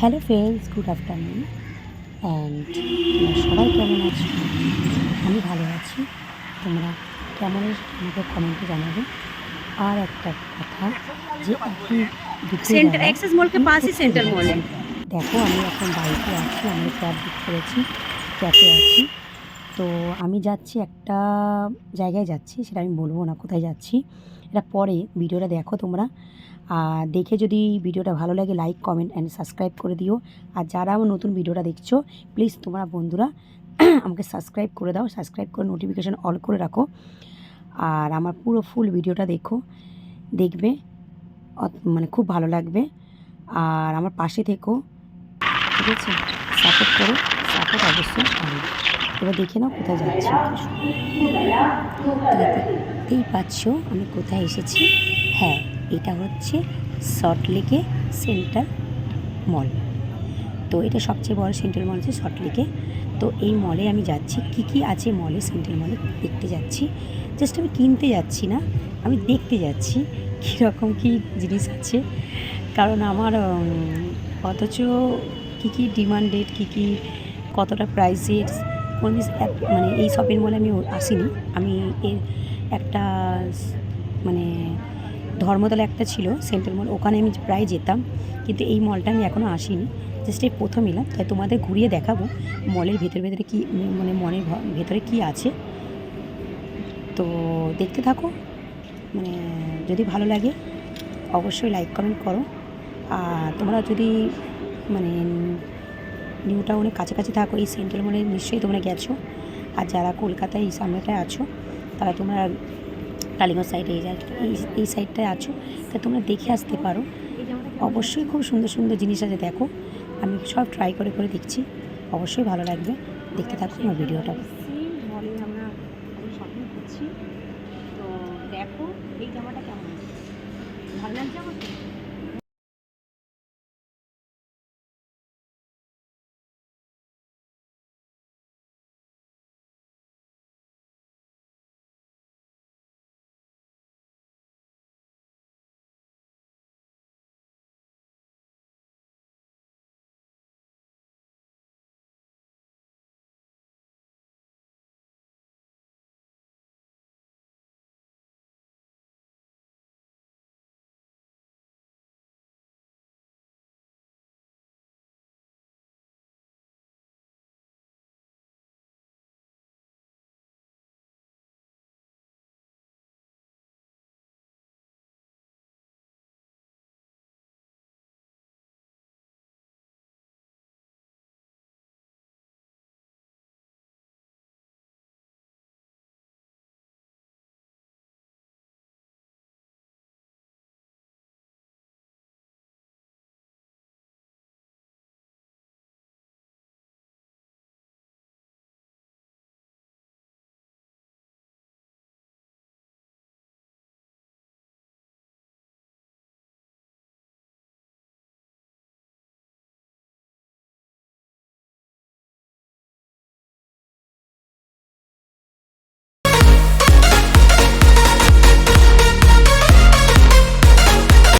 Hello friends good afternoon and সবাই কেমন আছো? আমি ভালো আছি। তোমরা কেমন আমাকে কমেন্টে জানাবে। আর একটা কথা যে এখন সেন্টার অ্যাক্সেস মলকে সেন্টার দেখো আমি এখন বাড়িতে আছি আমি ক্যাব বুক করেছি ক্যাবে আছি। তো আমি যাচ্ছি একটা জায়গায় যাচ্ছি সেটা আমি বলব না কোথায় যাচ্ছি। এটা পরে ভিডিওটা দেখো তোমরা। আর দেখে যদি ভিডিওটা ভালো লাগে লাইক কমেন্ট অ্যান্ড সাবস্ক্রাইব করে দিও। আর যারা আমার নতুন ভিডিওটা দেখছ প্লিজ তোমরা বন্ধুরা আমাকে সাবস্ক্রাইব করে দাও। সাবস্ক্রাইব করে নোটিফিকেশান অল করে রাখো। আর আমার পুরো ফুল ভিডিওটা দেখো, দেখবে। মানে খুব ভালো লাগবে। আর আমার পাশে থেকো, ঠিক আছে? সাপোর্ট করো। সাপোর্ট অবশ্যই এবার দেখে নাও কোথায় যাচ্ছি। দেখতেই পাচ্ছ আমি কোথায় এসেছি। হ্যাঁ এটা হচ্ছে সল্টলেকে সেন্টার মল তো এটা সবচেয়ে বড় সেন্ট্রাল মল হচ্ছে সল্টলেকে তো এই মলে আমি যাচ্ছি। কি কি আছে মলে সেন্ট্রাল মলে দেখতে যাচ্ছি। জাস্ট আমি কিনতে যাচ্ছি না, আমি দেখতে যাচ্ছি কীরকম কী জিনিস আছে। কারণ আমার অথচ কী কী ডিমান্ডেড কী কী, কতটা প্রাইসের কোন জিনিস এত- মানে এই শপিং মলে আমি আসিনি। আমি এর একটা মানে ধর্মতলা একটা ছিল সেন্ট্রাল মল ওখানে আমি প্রায় যেতাম। কিন্তু এই মলটা আমি এখনও আসিনি। জাস্ট এই প্রথম এলাম। তাই তোমাদের ঘুরিয়ে দেখাবো মলের ভেতরে ভেতরে কী মানে মলের ভেতরে কী আছে। তো দেখতে থাকো। মানে যদি ভালো লাগে, অবশ্যই লাইক কমেন্ট করো। আর তোমরা যদি মানে নিউ টাউনের কাছাকাছি থাকো, এই সেন্ট্রাল মলে নিশ্চয়ই তোমরা গেছো। আর যারা কলকাতায় এই সামনেটায় আছো, তারা তোমরা টালিগঞ্জ সাইডে এই এই সাইডটায় আছো, তা তোমরা দেখে আসতে পারো। অবশ্যই খুব সুন্দর সুন্দর জিনিস আছে, দেখো। আমি সব ট্রাই করে করে দেখছি, অবশ্যই ভালো লাগবে। দেখতে থাকো আমার ভিডিওটা। দেখো এই জামাটা কেমন ভালো লাগছে?